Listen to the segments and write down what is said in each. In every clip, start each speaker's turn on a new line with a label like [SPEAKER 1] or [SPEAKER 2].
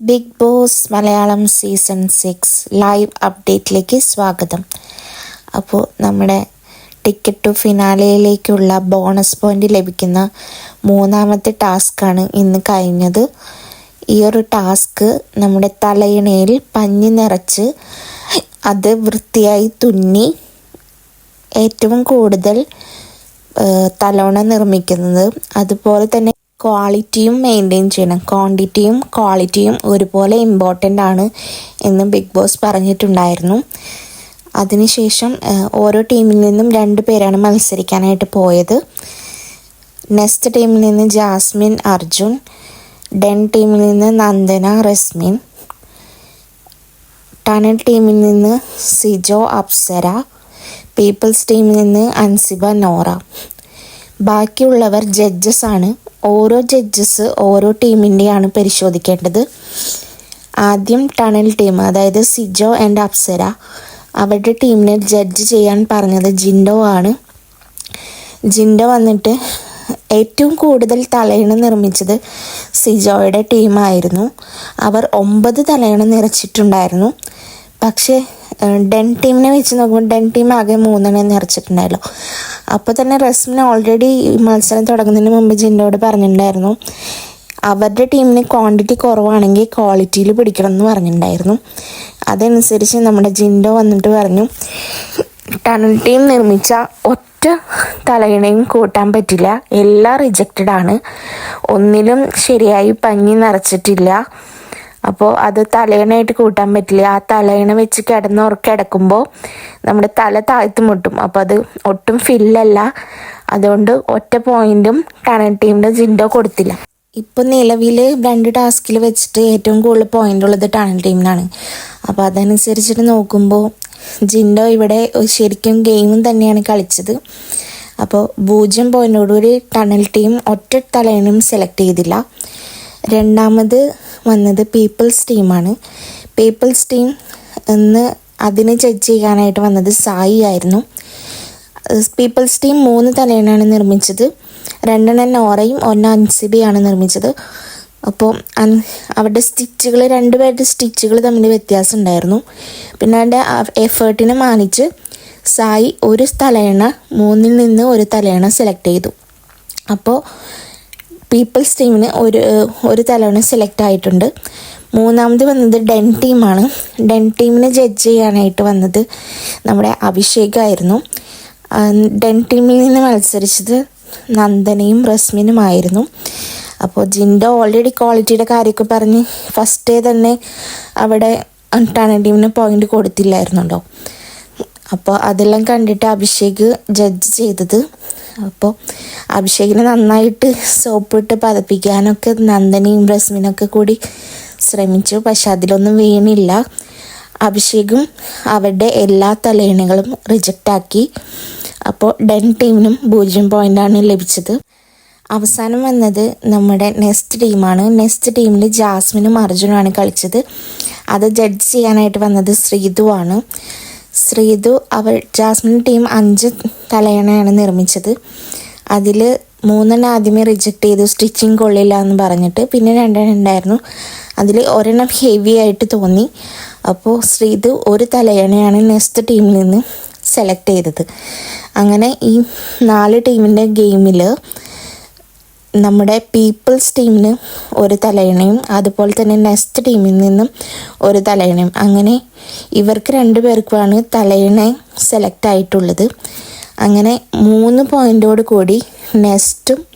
[SPEAKER 1] Bigg Boss Malayalam season six live അപ്ഡേറ്റിലേക്ക് സ്വാഗതം. അപ്പോൾ നമ്മുടെ ടിക്കറ്റ് ടു ഫിനാലയിലേക്കുള്ള ബോണസ് പോയിന്റ് ലഭിക്കുന്ന മൂന്നാമത്തെ ടാസ്ക്കാണ് ഇന്ന് കഴിഞ്ഞത്. ഈ ഒരു ടാസ്ക് നമ്മുടെ തലയിണയിൽ പഞ്ഞി നിറച്ച് അത് വൃത്തിയായി തുന്നി ഏറ്റവും കൂടുതൽ തലോണ നിർമ്മിക്കുന്നത്. അതുപോലെ തന്നെ ക്വാളിറ്റിയും മെയിന്റെയിൻ ചെയ്യണം. ക്വാണ്ടിറ്റിയും ക്വാളിറ്റിയും ഒരുപോലെ ഇമ്പോർട്ടന്റ് ആണ് എന്ന് ബിഗ് ബോസ് പറഞ്ഞിട്ടുണ്ടായിരുന്നു. അതിനുശേഷം ഓരോ ടീമിൽ നിന്നും രണ്ട് പേരാണ് മത്സരിക്കാനായിട്ട് പോയത്. നെക്സ്റ്റ് ടീമിൽ നിന്ന് ജാസ്മിൻ അർജുൻ. ഡെൻ ടീമിൽ നിന്ന് നന്ദന റസ്മിൻ. ടണൽ ടീമിൽ നിന്ന് സിജോ അപ്സര. പീപ്പിൾസ് ടീമിൽ നിന്ന് അൻസിബ നോറ. ബാക്കിയുള്ളവർ ജഡ്ജസ് ആണ്. ഓരോ ജഡ്ജസ് ഓരോ ടീമിന്റെയാണ് പരിശോധിക്കേണ്ടത്. ആദ്യം ടണൽ ടീം അതായത് സിജോ ആൻഡ് അപ്സര അവരുടെ ടീമിനെ ജഡ്ജ് ചെയ്യാൻ പറഞ്ഞത് ജിൻഡോ ആണ്. ജിൻഡോ വന്നിട്ട് ഏറ്റവും കൂടുതൽ തലയണ നിർമ്മിച്ചത് സിജോയുടെ ടീമായിരുന്നു അവർ ഒമ്പത് തലയണ നിറച്ചിട്ടുണ്ടായിരുന്നു. പക്ഷേ ഡെൻ ടീമിനെ വെച്ച് നോക്കുമ്പോൾ ഡെൻ ടീം ആകെ മൂന്നെണ്ണം നിറച്ചിട്ടുണ്ടായല്ലോ. അപ്പോൾ തന്നെ റസ്മിന് ഓൾറെഡി മത്സരം തുടങ്ങുന്നതിന് മുമ്പ് ജിൻഡോട് പറഞ്ഞിട്ടുണ്ടായിരുന്നു. അവരുടെ ടീമിന് ക്വാണ്ടിറ്റി കുറവാണെങ്കിൽ ക്വാളിറ്റിയിൽ പിടിക്കണം എന്ന് പറഞ്ഞിട്ടുണ്ടായിരുന്നു. അതനുസരിച്ച് നമ്മുടെ ജിൻഡോ വന്നിട്ട് പറഞ്ഞു ടണൽ ടീം നിർമ്മിച്ച ഒറ്റ തലയിണയും കൂട്ടാൻ പറ്റില്ല. എല്ലാം റിജക്റ്റഡ് ആണ്. ഒന്നിലും ശരിയായി പഞ്ഞി നിറച്ചിട്ടില്ല. അപ്പോൾ അത് തലയിണയായിട്ട് കൂട്ടാൻ പറ്റില്ല. ആ തലയിണ വെച്ച് കിടന്ന് കിടക്കുമ്പോൾ നമ്മുടെ തല താഴ്ത്തു മുട്ടും. അപ്പോൾ അത് ഒട്ടും ഫില്ലല്ല അതുകൊണ്ട് ഒറ്റ പോയിന്റും ടണൽ ടീമിന്റെ ജിൻഡോ കൊടുത്തില്ല. ഇപ്പൊ നിലവിൽ രണ്ട് ടാസ്കിൽ വെച്ചിട്ട് ഏറ്റവും കൂടുതൽ പോയിന്റ് ഉള്ളത് ടണൽ ടീമിനാണ് അപ്പോൾ അതനുസരിച്ചിട്ട് നോക്കുമ്പോൾ ജിൻഡോ ഇവിടെ ശരിക്കും ഗെയിമും തന്നെയാണ് കളിച്ചത്. അപ്പോൾ പൂജ്യം പോയിന്റോടുകൂടി ടണൽ ടീം ഒറ്റ തലയണയും സെലക്ട് ചെയ്തില്ല. രണ്ടാമത് വന്നത് പീപ്പിൾസ് ടീമാണ് പീപ്പിൾസ് ടീം എന്ന് അതിനെ ജഡ്ജ് ചെയ്യാനായിട്ട് വന്നത് സായി ആയിരുന്നു. പീപ്പിൾസ് ടീം മൂന്ന് തലേണാണ് നിർമ്മിച്ചത്. രണ്ടെണ്ണം നോറയും ഒന്ന് അൻസിബിയാണ് നിർമ്മിച്ചത്. അപ്പോൾ അവരുടെ സ്റ്റിച്ചുകൾ രണ്ടുപേരുടെ സ്റ്റിച്ചുകൾ തമ്മിൽ വ്യത്യാസം ഉണ്ടായിരുന്നു. പിന്നെ അതിന്റെ എഫേർട്ടിനെ മാനിച്ച് സായി ഒരു തലയണ മൂന്നിൽ നിന്ന് ഒരു തലയണ സെലക്ട് ചെയ്തു. അപ്പോൾ പീപ്പിൾസ് ടീമിന് ഒരു ഒരു തലവണ സെലക്ട് ആയിട്ടുണ്ട്. മൂന്നാമത് വന്നത് ഡെൻ ടീമാണ് ഡെൻ ടീമിനെ ജഡ്ജ് ചെയ്യാനായിട്ട് വന്നത് നമ്മുടെ അഭിഷേകായിരുന്നു ഡെൻ ടീമിൽ നിന്ന് മത്സരിച്ചത് നന്ദനയും റസ്മിനുമായിരുന്നു അപ്പോൾ ജിന്റെ ഓൾറെഡി ക്വാളിറ്റിയുടെ കാര്യമൊക്കെ പറഞ്ഞ് ഡേ തന്നെ അവിടെ ടണ ടീമിന് പോയിന്റ് കൊടുത്തില്ലായിരുന്നുണ്ടോ അപ്പോൾ അതെല്ലാം കണ്ടിട്ട് അഭിഷേക് ജഡ്ജ് ചെയ്തത് അപ്പോൾ അഭിഷേകിനെ നന്നായിട്ട് സോപ്പിട്ട് പതപ്പിക്കാനൊക്കെ നന്ദനയും റസ്മിനൊക്കെ കൂടി ശ്രമിച്ചു പക്ഷെ അതിലൊന്നും വീണില്ല. അഭിഷേകും അവരുടെ എല്ലാ തലയിണകളും റിജക്റ്റ് ആക്കി. അപ്പോൾ ഡെൻ ടീമിനും പൂജ്യം പോയിന്റാണ് ലഭിച്ചത്. അവസാനം വന്നത് നമ്മുടെ നെക്സ്റ്റ് ടീമാണ്. നെക്സ്റ്റ് ടീമിൽ ജാസ്മിനും അർജുനുമാണ് കളിച്ചത്. അത് ജഡ്ജ് ചെയ്യാനായിട്ട് വന്നത് ശ്രീതു ആണ് ശ്രീതു അവൾ ജാസ്മിൻ ടീം അഞ്ച് തലയണയാണ് നിർമ്മിച്ചത്. അതിൽ മൂന്നെണ്ണം ആദ്യമേ റിജക്റ്റ് ചെയ്തു സ്റ്റിച്ചിങ് കൊള്ളില്ല എന്ന് പറഞ്ഞിട്ട്. പിന്നെ രണ്ടെണ്ണം ഉണ്ടായിരുന്നു. അതിൽ ഒരെണ്ണം ഹെവി ആയിട്ട് തോന്നി. അപ്പോൾ ശ്രീതു ഒരു തലയണയാണ് നെക്സ്റ്റ് ടീമിൽ നിന്ന് സെലക്ട് ചെയ്തത്. അങ്ങനെ ഈ നാല് ടീമിന്റെ ഗെയിമിൽ നമ്മുടെ പീപ്പിൾസ് ടീമിന് ഒരു തലയണയും അതുപോലെ തന്നെ നെക്സ്റ്റ് ടീമിൽ നിന്നും ഒരു തലയണയും. അങ്ങനെ ഇവർക്ക് രണ്ടു പേർക്കുമാണ് തലയണ സെലക്ട് ആയിട്ടുള്ളത്. അങ്ങനെ മൂന്ന് പോയിന്റോട് കൂടി നെസ്റ്റും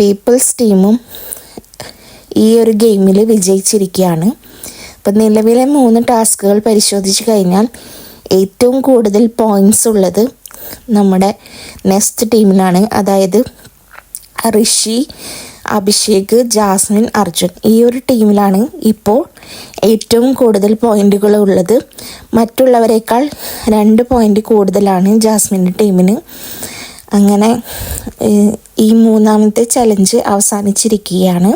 [SPEAKER 1] പീപ്പിൾസ് ടീമും ഈ ഒരു ഗെയിമിൽ വിജയിച്ചിരിക്കുകയാണ്. അപ്പം നിലവിലെ മൂന്ന് ടാസ്കുകൾ പരിശോധിച്ച് കഴിഞ്ഞാൽ ഏറ്റവും കൂടുതൽ പോയിൻസ് ഉള്ളത് നമ്മുടെ നെസ്റ്റ് ടീമിനാണ് അതായത് ഋഷി അഭിഷേക് ജാസ്മിൻ അർജുൻ ഈ ഒരു ടീമിലാണ് ഇപ്പോൾ ഏറ്റവും കൂടുതൽ പോയിന്റുകൾ ഉള്ളത്. മറ്റുള്ളവരെക്കാൾ രണ്ട് പോയിന്റ് കൂടുതലാണ് ജാസ്മിന്റെ ടീമിന്. അങ്ങനെ ഈ മൂന്നാമത്തെ ചലഞ്ച് അവസാനിച്ചിരിക്കുകയാണ്.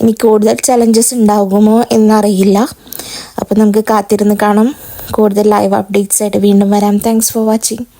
[SPEAKER 1] ഇനി കൂടുതൽ ചലഞ്ചസ് ഉണ്ടാകുമോ എന്നറിയില്ല. അപ്പോൾ നമുക്ക് കാത്തിരുന്ന് കാണാം. കൂടുതൽ ലൈവ് അപ്ഡേറ്റ്സ് ആയിട്ട് വീണ്ടും വരാം. Thanks for watching